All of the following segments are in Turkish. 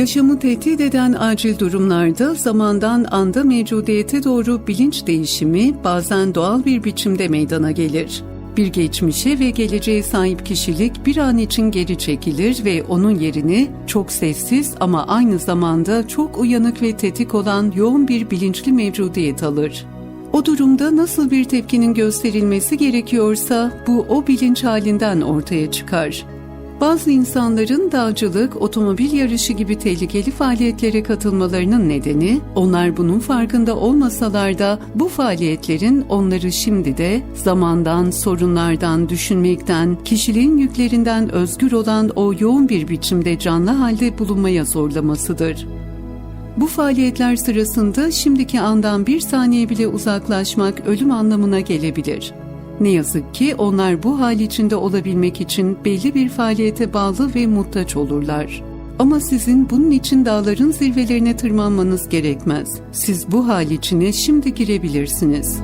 Yaşamı tehdit eden acil durumlarda zamandan anda mevcudiyete doğru bilinç değişimi bazen doğal bir biçimde meydana gelir. Bir geçmişe ve geleceğe sahip kişilik bir an için geri çekilir ve onun yerini çok sessiz ama aynı zamanda çok uyanık ve tetik olan yoğun bir bilinçli mevcudiyet alır. O durumda nasıl bir tepkinin gösterilmesi gerekiyorsa bu o bilinç halinden ortaya çıkar. Bazı insanların dağcılık, otomobil yarışı gibi tehlikeli faaliyetlere katılmalarının nedeni, onlar bunun farkında olmasalar da bu faaliyetlerin onları şimdi de zamandan, sorunlardan, düşünmekten, kişiliğin yüklerinden özgür olan o yoğun bir biçimde canlı halde bulunmaya zorlamasıdır. Bu faaliyetler sırasında şimdiki andan bir saniye bile uzaklaşmak ölüm anlamına gelebilir. Ne yazık ki onlar bu hal içinde olabilmek için belli bir faaliyete bağlı ve muhtaç olurlar. Ama sizin bunun için dağların zirvelerine tırmanmanız gerekmez. Siz bu hal içine şimdi girebilirsiniz.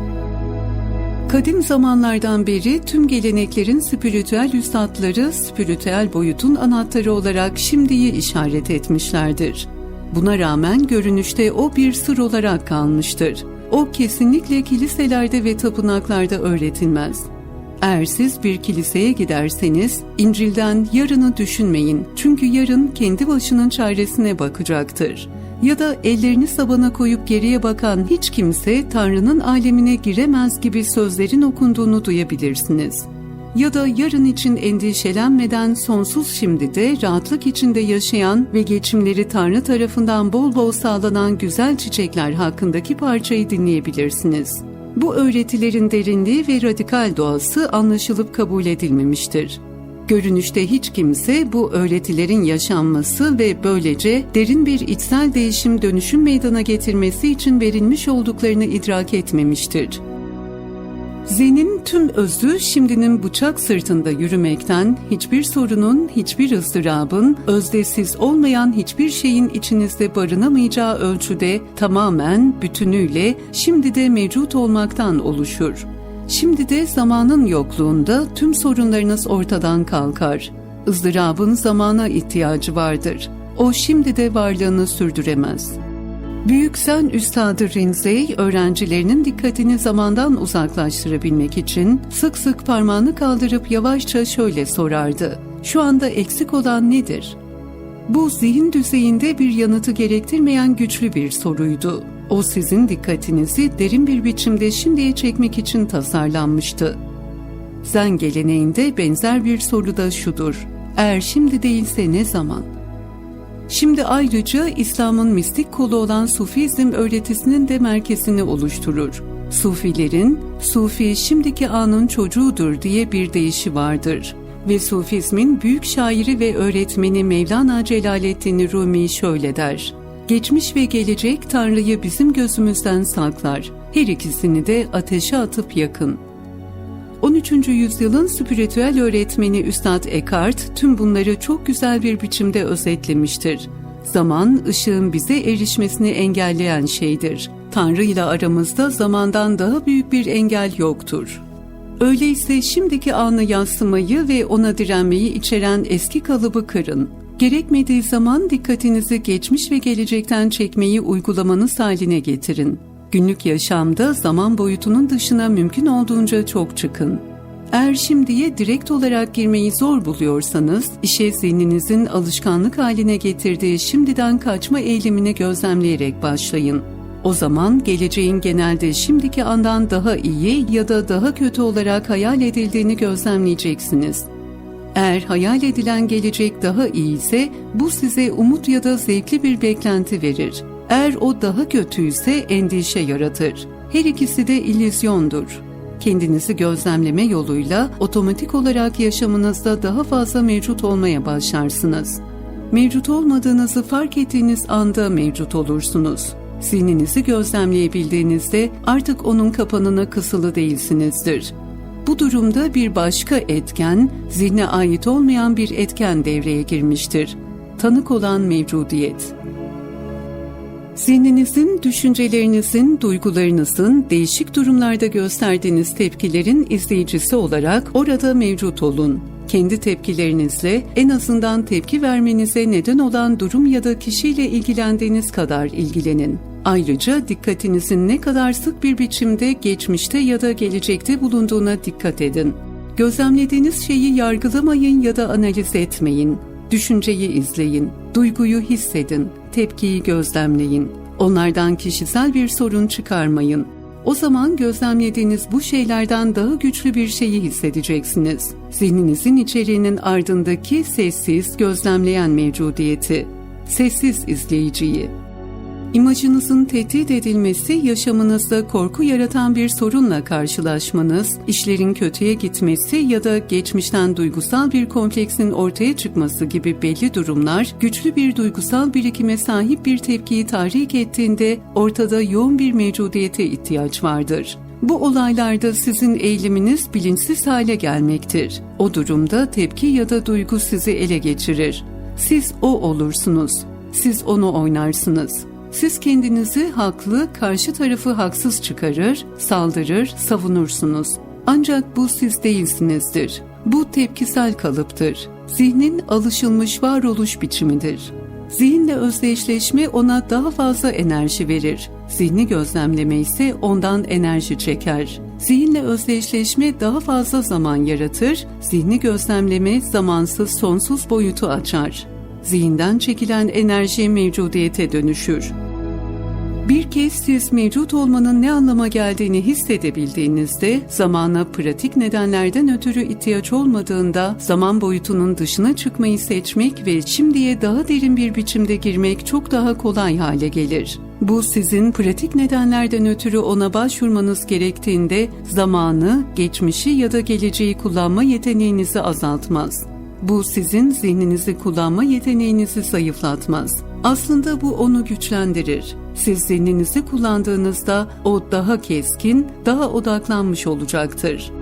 Kadim zamanlardan beri tüm geleneklerin spiritüel üstadları, spiritüel boyutun anahtarı olarak şimdiyi işaret etmişlerdir. Buna rağmen görünüşte o bir sır olarak kalmıştır. O kesinlikle kiliselerde ve tapınaklarda öğretilmez. Eğer siz bir kiliseye giderseniz İncil'den yarını düşünmeyin çünkü yarın kendi başının çaresine bakacaktır. Ya da ellerini sabana koyup geriye bakan hiç kimse Tanrı'nın alemine giremez gibi sözlerin okunduğunu duyabilirsiniz.'' Ya da yarın için endişelenmeden sonsuz şimdi de rahatlık içinde yaşayan ve geçimleri Tanrı tarafından bol bol sağlanan güzel çiçekler hakkındaki parçayı dinleyebilirsiniz. Bu öğretilerin derinliği ve radikal doğası anlaşılıp kabul edilmemiştir. Görünüşte hiç kimse bu öğretilerin yaşanması ve böylece derin bir içsel değişim dönüşüm meydana getirmesi için verilmiş olduklarını idrak etmemiştir. Zenin tüm özü şimdinin bıçak sırtında yürümekten, hiçbir sorunun, hiçbir ızdırabın, özdesiz olmayan hiçbir şeyin içinizde barınamayacağı ölçüde tamamen, bütünüyle şimdi de mevcut olmaktan oluşur. Şimdi de zamanın yokluğunda tüm sorunlarınız ortadan kalkar. ızdırabın zamana ihtiyacı vardır. O şimdi de varlığını sürdüremez.'' Büyük Sen Üstadı Rinzey, öğrencilerinin dikkatini zamandan uzaklaştırabilmek için sık sık parmağını kaldırıp yavaşça şöyle sorardı. Şu anda eksik olan nedir? Bu zihin düzeyinde bir yanıtı gerektirmeyen güçlü bir soruydu. O sizin dikkatinizi derin bir biçimde şimdiye çekmek için tasarlanmıştı. Zen geleneğinde benzer bir soru da şudur. Eğer şimdi değilse ne zaman? Şimdi ayrıca İslam'ın mistik kolu olan Sufizm öğretisinin de merkezini oluşturur. Sufilerin, Sufi şimdiki anın çocuğudur diye bir deyişi vardır. Ve Sufizmin büyük şairi ve öğretmeni Mevlana Celaleddin Rumi şöyle der. Geçmiş ve gelecek Tanrı'yı bizim gözümüzden saklar. Her ikisini de ateşe atıp yakın.'' 13. yüzyılın spiritüel öğretmeni Üstad Eckhart tüm bunları çok güzel bir biçimde özetlemiştir. Zaman, ışığın bize erişmesini engelleyen şeydir. Tanrı ile aramızda zamandan daha büyük bir engel yoktur. Öyleyse şimdiki anı yansımayı ve ona direnmeyi içeren eski kalıbı kırın. Gerekmediği zaman dikkatinizi geçmiş ve gelecekten çekmeyi uygulamanız haline getirin. Günlük yaşamda zaman boyutunun dışına mümkün olduğunca çok çıkın. Eğer şimdiye direkt olarak girmeyi zor buluyorsanız, işe zihninizin alışkanlık haline getirdiği şimdiden kaçma eğilimini gözlemleyerek başlayın. O zaman geleceğin genelde şimdiki andan daha iyi ya da daha kötü olarak hayal edildiğini gözlemleyeceksiniz. Eğer hayal edilen gelecek daha iyi ise bu size umut ya da zevkli bir beklenti verir. Eğer o daha kötüyse endişe yaratır. Her ikisi de illüzyondur. Kendinizi gözlemleme yoluyla otomatik olarak yaşamınızda daha fazla mevcut olmaya başlarsınız. Mevcut olmadığınızı fark ettiğiniz anda mevcut olursunuz. Zihninizi gözlemleyebildiğinizde artık onun kapanına kısılı değilsinizdir. Bu durumda bir başka etken, zihne ait olmayan bir etken devreye girmiştir. Tanık olan mevcudiyet. Zihninizin, düşüncelerinizin, duygularınızın değişik durumlarda gösterdiğiniz tepkilerin izleyicisi olarak orada mevcut olun. Kendi tepkilerinizle en azından tepki vermenize neden olan durum ya da kişiyle ilgilendiğiniz kadar ilgilenin. Ayrıca dikkatinizin ne kadar sık bir biçimde geçmişte ya da gelecekte bulunduğuna dikkat edin. Gözlemlediğiniz şeyi yargılamayın ya da analiz etmeyin. Düşünceyi izleyin, duyguyu hissedin, tepkiyi gözlemleyin. Onlardan kişisel bir sorun çıkarmayın. O zaman gözlemlediğiniz bu şeylerden daha güçlü bir şeyi hissedeceksiniz. Zihninizin içeriğinin ardındaki sessiz, gözlemleyen mevcudiyeti, sessiz izleyiciyi. İmajınızın tehdit edilmesi, yaşamınızda korku yaratan bir sorunla karşılaşmanız, işlerin kötüye gitmesi ya da geçmişten duygusal bir kompleksin ortaya çıkması gibi belli durumlar, güçlü bir duygusal birikime sahip bir tepkiyi tahrik ettiğinde ortada yoğun bir mevcudiyete ihtiyaç vardır. Bu olaylarda sizin eğiliminiz bilinçsiz hale gelmektir. O durumda tepki ya da duygu sizi ele geçirir. Siz o olursunuz. Siz onu oynarsınız. Siz kendinizi haklı, karşı tarafı haksız çıkarır, saldırır, savunursunuz. Ancak bu siz değilsinizdir. Bu tepkisel kalıptır. Zihnin alışılmış varoluş biçimidir. Zihinle özdeşleşme ona daha fazla enerji verir. Zihni gözlemleme ise ondan enerji çeker. Zihinle özdeşleşme daha fazla zaman yaratır, zihni gözlemleme zamansız sonsuz boyutu açar. Zihinden çekilen enerji mevcudiyete dönüşür. Bir kez siz mevcut olmanın ne anlama geldiğini hissedebildiğinizde, zamana pratik nedenlerden ötürü ihtiyaç olmadığında, zaman boyutunun dışına çıkmayı seçmek ve şimdiye daha derin bir biçimde girmek çok daha kolay hale gelir. Bu sizin pratik nedenlerden ötürü ona başvurmanız gerektiğinde zamanı, geçmişi ya da geleceği kullanma yeteneğinizi azaltmaz. Bu sizin zihninizi kullanma yeteneğinizi zayıflatmaz. Aslında bu onu güçlendirir. Siz zihninizi kullandığınızda o daha keskin, daha odaklanmış olacaktır.